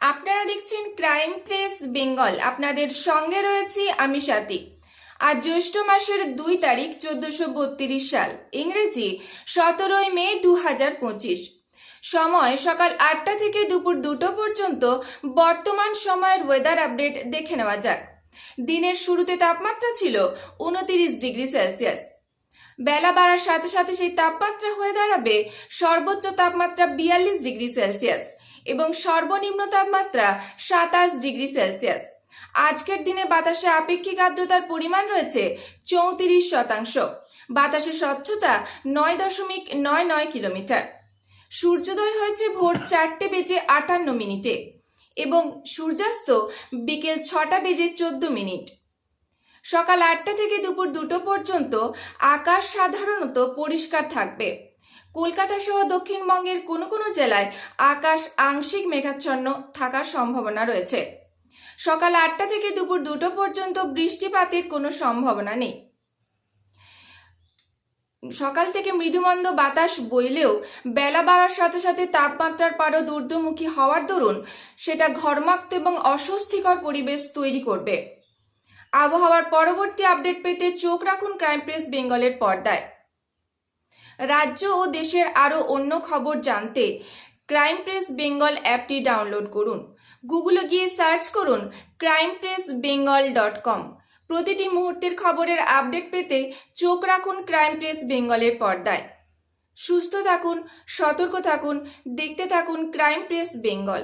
আপনারা দেখছেন crime press Bengal আপনাদের সঙ্গে রয়েছি আমি সাথী। আজ জ্যৈষ্ঠ মাসের দুই তারিখ, চোদ্দশো বত্রিশ সাল। ইংরেজি, সতেরোই মে দু হাজার পঁচিশ। সময় সকাল আটটা থেকে দুপুর দুটো পর্যন্ত বর্তমান সময়ের ওয়েদার আপডেট দেখে নেওয়া যাক। দিনের শুরুতে তাপমাত্রা ছিল উনতিরিশ ডিগ্রি সেলসিয়াস। বেলা বাড়ার সাথে সাথে সেই তাপমাত্রা হয়ে দাঁড়াবে সর্বোচ্চ তাপমাত্রা বিয়াল্লিশ ডিগ্রি সেলসিয়াস। এবং সর্বনিম্ন তাপমাত্রা সাতাশ ডিগ্রি সেলসিয়াস। আজকের দিনে বাতাসে আপেক্ষিক আর্দ্রতার পরিমাণ রয়েছে চৌত্রিশ শতাংশ। বাতাসের স্বচ্ছতা নয় দশমিক নয় নয় কিলোমিটার। সূর্যোদয় হয়েছে ভোর চারটে বেজে আটান্ন মিনিটে এবং সূর্যাস্ত বিকেল ছটা বেজে চোদ্দ মিনিট। সকাল আটটা থেকে দুপুর দুটো পর্যন্ত আকাশ সাধারণত পরিষ্কার থাকবে। কলকাতা সহ দক্ষিণবঙ্গের কোনো কোনো জেলায় আকাশ আংশিক মেঘাচ্ছন্ন থাকার সম্ভাবনা রয়েছে। সকাল আটটা থেকে দুপুর দুটো পর্যন্ত বৃষ্টিপাতের কোনো সম্ভাবনা নেই। সকাল থেকে মৃদুমন্দ বাতাস বইলেও বেলা বাড়ার সাথে সাথে তাপমাত্রার পারদ ঊর্ধ্বমুখী হওয়ার দরুন সেটা ঘর্মাক্ত এবং অস্বস্তিকর পরিবেশ তৈরি করবে। আবহাওয়ার পরবর্তী আপডেট পেতে চোখ রাখুন ক্রাইম প্রেস বেঙ্গলের পর্দায়। রাজ্য ও দেশের আরও অন্য খবর জানতে ক্রাইম প্রেস বেঙ্গল অ্যাপটি ডাউনলোড করুন। গুগলে গিয়ে সার্চ করুন crime press Bengal dot com. প্রতিটি মুহূর্তের খবরের আপডেট পেতে চোখ রাখুন ক্রাইম প্রেস বেঙ্গলের পর্দায়। সুস্থ থাকুন, সতর্ক থাকুন, দেখতে থাকুন ক্রাইম প্রেস বেঙ্গল।